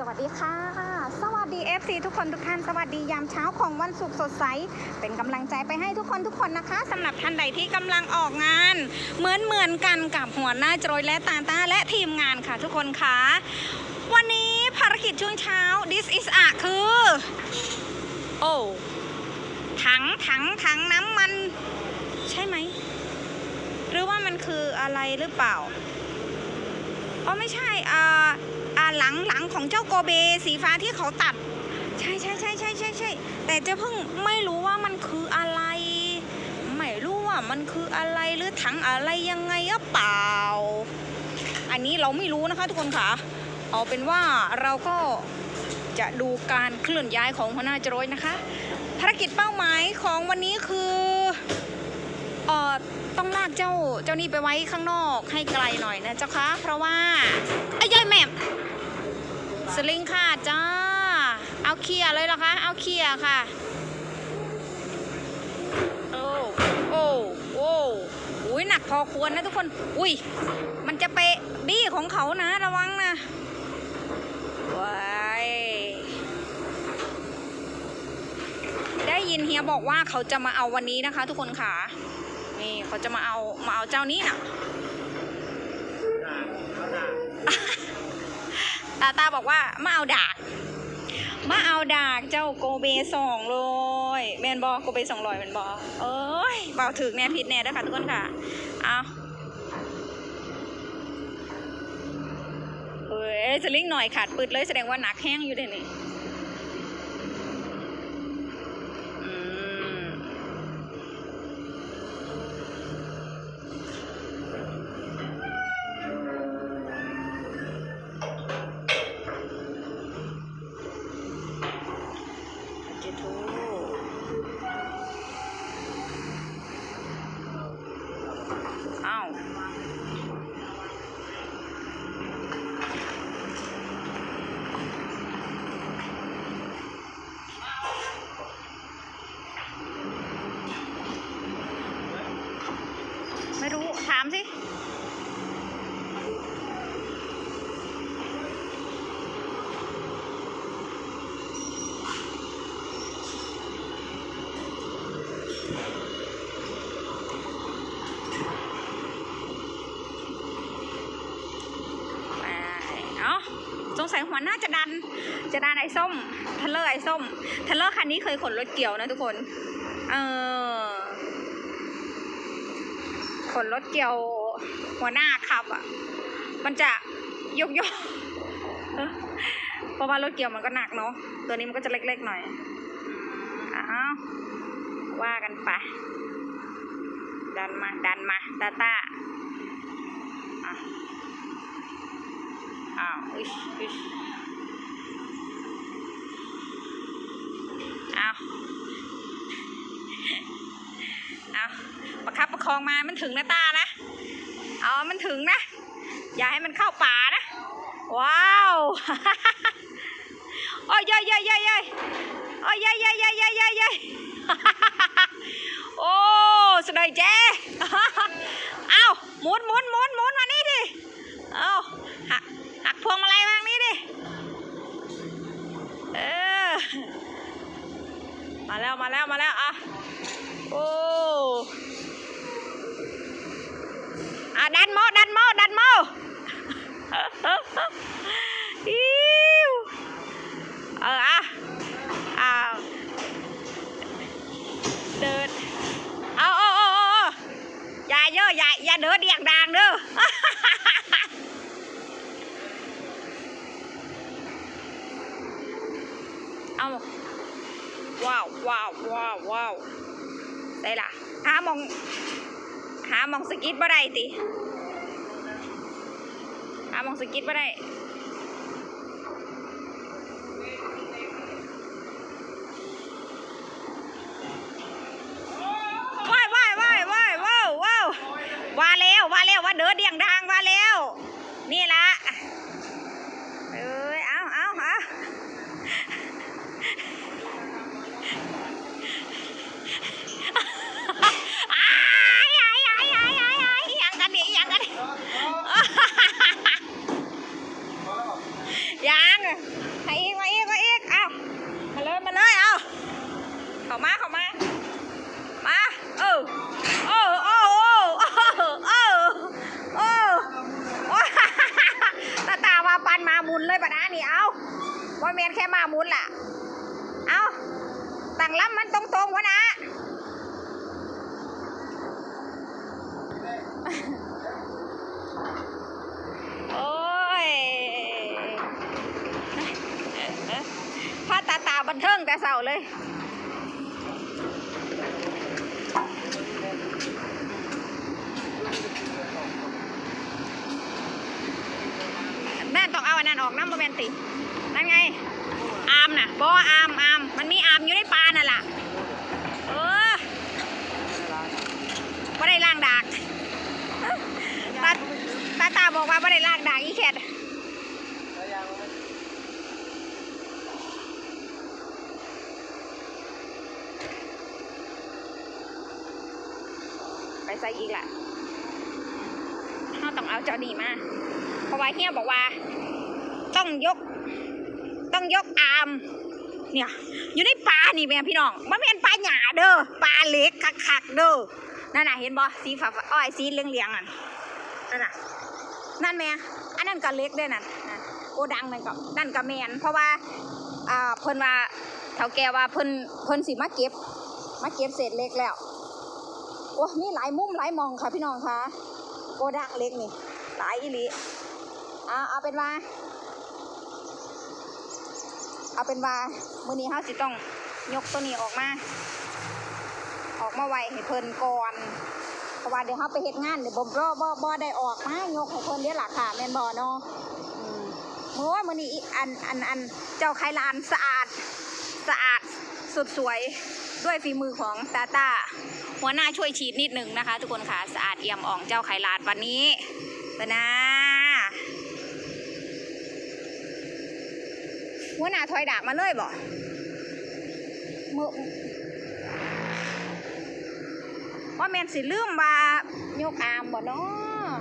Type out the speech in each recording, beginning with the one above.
สวัสดีค่ะ สวัสดี FC ทุกคนทุกท่าน สวัสดียามเช้าของวันศุกร์สดใส เป็นกำลังใจไปให้ทุกคนทุกคนนะคะสำหรับท่านใดที่กำลังออกงาน เหมือนเหมือนกันกับหัวหน้าโจรยและตาตาและทีมงานค่ะทุกคนคะวันนี้ภารกิจช่วงเช้า this is a คือ โอ้ ถังถังถังน้ำมัน ใช่ไหม หรือว่ามันคืออะไรหรือเปล่า อ๋อไม่ใช่อ่า หลังหลังของเจ้าโกเบสีฟ้าที่เขาตัด ใช่ใช่ใช่ใช่ใช่ใช่แต่เจะเพิ่งไม่รู้ว่ามันคืออะไร ไม่รู้ว่ามันคืออะไรหรือถังอะไรยังไงหรือเปล่า อันนี้เราไม่รู้นะคะทุกคนค่ะ เอาเป็นว่าเราก็จะดูการเคลื่อนย้ายของหัวหน้าจรวยนะคะ ภารกิจเป้าหมายของวันนี้คือเอ่อต้องลากเจ้าเจ้านี่ไปไว้ข้างนอกให้ไกลหน่อยนะเจ้าคะ เพราะว่าไอ้ย่อยแม่ สลิงค่ะจ้า เอาเคลียเลยเหรอคะ เอาเคลียค่ะ โอ้ โอ้ โอ้อุ้ยหนักพอควรนะทุกคน อุ้ย มันจะไปะบี้ของเขานะระวังนะว้ายได้ยินเฮียบอกว่าเขาจะมาเอาวันนี้นะคะ ทุกคนค่ะ นี่เขาจะมาเอามาเอาเจ้านี้น่ะ ตาตาบอกว่ามาเอาดากมาเอาดากเจ้าโกเบสองเลยแมนบอโกเบสองลอยแมนบอเอ้ยเบาถึกแน่พิษแน่ด้วยค่ะทุกคนค่ะเอาเอ้ยสลิงหน่อยขาดปืดเลยแสดงว่าหนักแห้งอยู่เดี๋ยวนี้ อ้าว ไม่รู้ ถามสิ ไปเอ้าสงสัยหัวหน้าจะดัน จะดันไอ้ส้มเทเลอร์ไอ้ส้มเทเลอร์คันนี้เคยขนรถเกี่ยวนะทุกคน เออขนรถเกี่ยวหัวหน้าขับอะ มันจะยกยกเพราะว่ารถเกี่ยวมันก็หนักเนาะ ตัวนี้มันก็จะเล็กๆหน่อย อ้าว ว่ากันไป ดันมา ดันมาตาตาอ้าวอิชอิช อ้าวอ้าประคับประคองมา มันถึงนะตานะ เอามันถึงนะ อย่าให้มันเข้าป่านะ ว้าวโอ้ยยยยยยโอ้ยยยยยยยโอ้สดยเจ๊เอาหมุนหมุนหมุนหมุนมานี่ดิเอาหักหักพวงมาลัยมางนี้ดิเออ มาแล้วมาแล้วมาแล้วอะโอ้อะดันโมดันโมดันโมอิวเอออะอ้าวเดินเอาเอาเอาเอาเอย่าเยอะอย่าอย่าเดินเดียงดังเด้อเอา ว้าวว้าวว้าวว้าวได้ละหามอง หามองสกิทบ่ได้ติหามองสกิทบ่ได้ อันนี้ยังอันนี้ยังมาอีกมาอีกมาอีกเอามาเลยมาเลยเอาเข้ามาเข้ามามาเออเอ้โอ้โอ้โอ้โออตาตาว่าปันมาหมุนเลยปะนะนี่เอาบ่ยเมียนแค่มาหมุนล่ะเอาต่างล้ำมันตรงๆวะนะ โอ้ยพาตาตาบันเทิงแต่เสาเลยแม่ต้องเอาอันนั้นออกน้ำโมเมนติ นั่นไง อาร์มน่ะบออาร์มอาร์มมันมีอาร์มอยู่ในปลานั่นล่ะ เออไม่ได้ล่างดาก ตาตาบอกว่าไม่ได้ลางดากอีแคทไปใส่อีกละเราต้องเอาเจ้านี่มา เพราะว่าเฮียบอกว่า ต้องยก ต้องยกอาม เนี่ย อยู่ในปลานี่แม่พี่น้องมันเป็นปลาหยาเด้อ ปลาเล็กคักๆเด้อ นั่นน่ะเห็นบ่สีฟ้าอ้อยสีเหลืองๆนั่นนั่นน่ะ นั่นแม่อันนั้นก็เล็กด้อนั่นนั่นโกดังนั่นก็นั่นก็แมนเพราะว่าอ่าเพิ่นว่าเฒ่าแกว่าเพิ่นเพิ่นสิมาเก็บมาเก็บเศษเล็กแล้วโอ้มีหลายมุมหลายมองค่ะพี่น้องคะโกดังเล็กนี่ หลายอีหลีอ่าเอาเป็นว่า เอาเป็นว่ามือนี้เฮาสิต้องยกตัวนี้ออกมา ออกมาไว้ให้เพิ่นก่อน เพราะว่าเดี๋ยวเฮาไปเฮ็ดงานเดี๋ยวบ่บ่บ่บ่ได้ออกมายกให้เพิ่นเด้อล่ะค่ะแม่นบ่เนาะอืมมื้อว่ามื้อนี้อันอันอันเจ้าไขลานสะอาดสะอาดสุดสวยด้วยฝีมือของตาตาหัวหน้าช่วยฉีดนิดหนึ่งนะคะ ทุกคนค่ะสะอาดเอี่ยมอ่องเจ้าไขลานวันนี้ตานะหัวหน้าถอยดากมาเลยบ่มือ ว่าแมนสิลืมว่ายกอามบ่เนาะ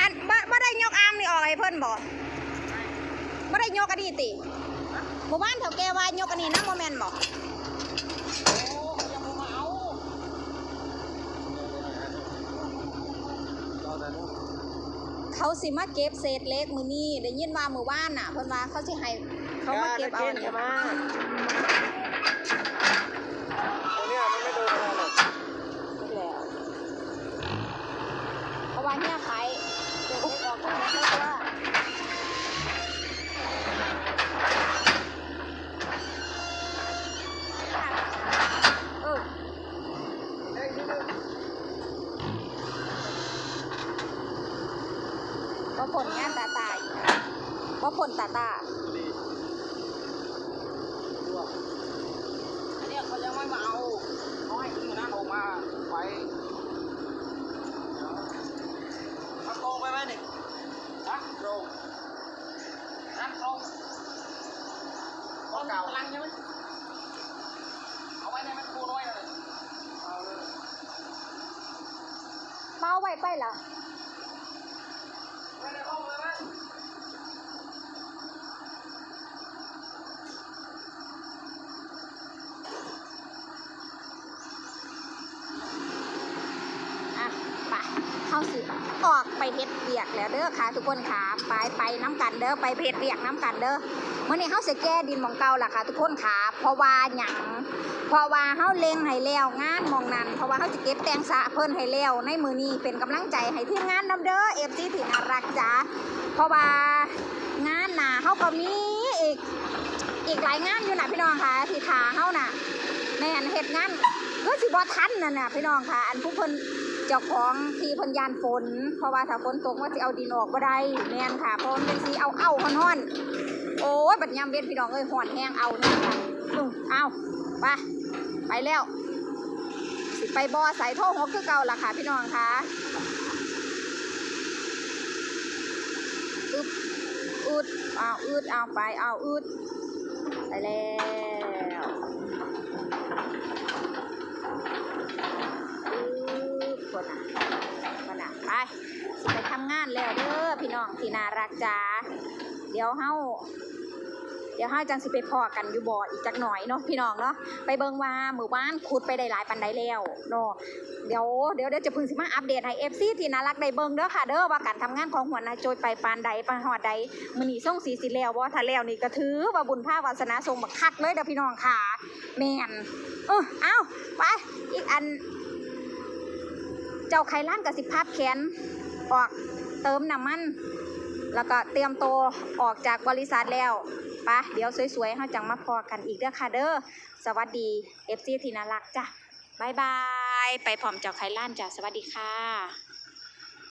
อันบ่บ่ได้ยกอามนี่ ออกให้เพิ่นบ่ได้ยกอันนี้ติหมู่บ้านแถวแกว่ายกอันนี้นะโมแมนบ่เขาสิมาเก็บเศษเล็กมือนี้ได้ยินว่ามือวานน่ะเพิ่นว่าเขาสิให้เขามาเก็บเอาเนี่ยมาตรงเนี้ยมันไม่โดนอะไรหรอก แล้วเพราะว่าเนี่ยขายเก็บเล็กออกจากนั้นแล้วว่า เออ เอ้ยนี่ดู ว่าผลงานตาตาย ว่าผลตาตาดีดูอะอันเนี้ยเขายังไม่มาเอาเขาให้ขึ้นนั่นออกมาไว้ทำตรงไปไหมนี่ฮะตรงนั่นตรงตรงเก่าพลังใช่ไหมเอาไว้ในมันคูน้อยเลยเอาเลยเมาไว้ไปเหรอ ไว้ในห้องเลยไหม อะไปเข้าสิ ออกไปเฮ็ดเบียกแล้วเด้อค่ะทุกคนค่ะไปไปน้ำกันเด้อไปเฮ็ดเบียกน้ำกันเด้อมื่อนี้เฮาสิแก้ดินมองเก่าล่ะค่ะ ทุกคนค่ะเพราะว่าหยังเพราะว่าเฮาเล็งให้แล้วงานมองนั้น เพราะว่าเฮาจะเก็บแตงสะเพิ่นให้แล้วในมือนี้เป็นกำลังใจให้ทีมงานนำเด้อ FG ที่น่ารักจ้าเพราะว่างานหน้าเฮาก็มีอีกอีกหลายงานอยู่นะพี่น้องค่ะที่ทาเฮาน่ะแม่นเฮ็ดงานก็สิบ่ทันนั่นน่ะพี่น้องค่ะ อันผู้เพิ่น จ้าของที่พิ่นยานฝน เพราะว่าถ้าฝนตกว่าสิเอาดินออกบ่ได้แม่นค่ะเพราะมันเป็นสีเอาเอาฮ้อนๆโอ้ยบัดยามเบ็ดพี่น้องเอ้ยฮ้อนแห้งเอานี่ค่ะเอาไปไปแล้วสิไปบ่อใส่ท่อหกคือเก่าล่ะค่ะ พี่น้องค่ะอึบอึดเอาอึดเอาไปเอาอึดไปแล้ว คนอะคนอะไปไปทำงานแล้วเด้อพี่น้องที่น่ารักจ้าเดี๋ยวเฮาเดี๋ยวเฮาจังสิไปพอกันอยู่บ่ออีกจักหน่อยเนาะพี่น้องเนาะไปเบิงว่าหมู่บ้านขุดไปได้หลายปันใดแล้วเนาะเดี๋ยวเดี๋ยวเดี๋ยวจะพึงสิมาอัปเดตให้ FC ที่น่ารักได้เบิงเด้อค่ะเด้อว่าการทำงานของหัวหน้าโจยไปปานใดปานฮอดใดมื้อนี้ส่งสีสิแล้วบ่ถ้าแล้วนี่ก็ถือว่าบุญภาวาสนาส่งบักคักเลยเด้อพี่น้องค่ะแมนเออเอาไปอีกอัน เจ้าไข่ล้านกับสิบภาพแขนออกเติมน้ำมัน แล้วก็เตรียมตัวออกจากบริษัทแล้วปะเดี๋ยวสวยๆเขาจังมาพอกันอีกเด้อค่ะเด้อสวัสดีเอฟซีทีนารักจ้ะบายบาย ไปพร้อมเจ้าไข่ล้านจ้ะสวัสดีค่ะ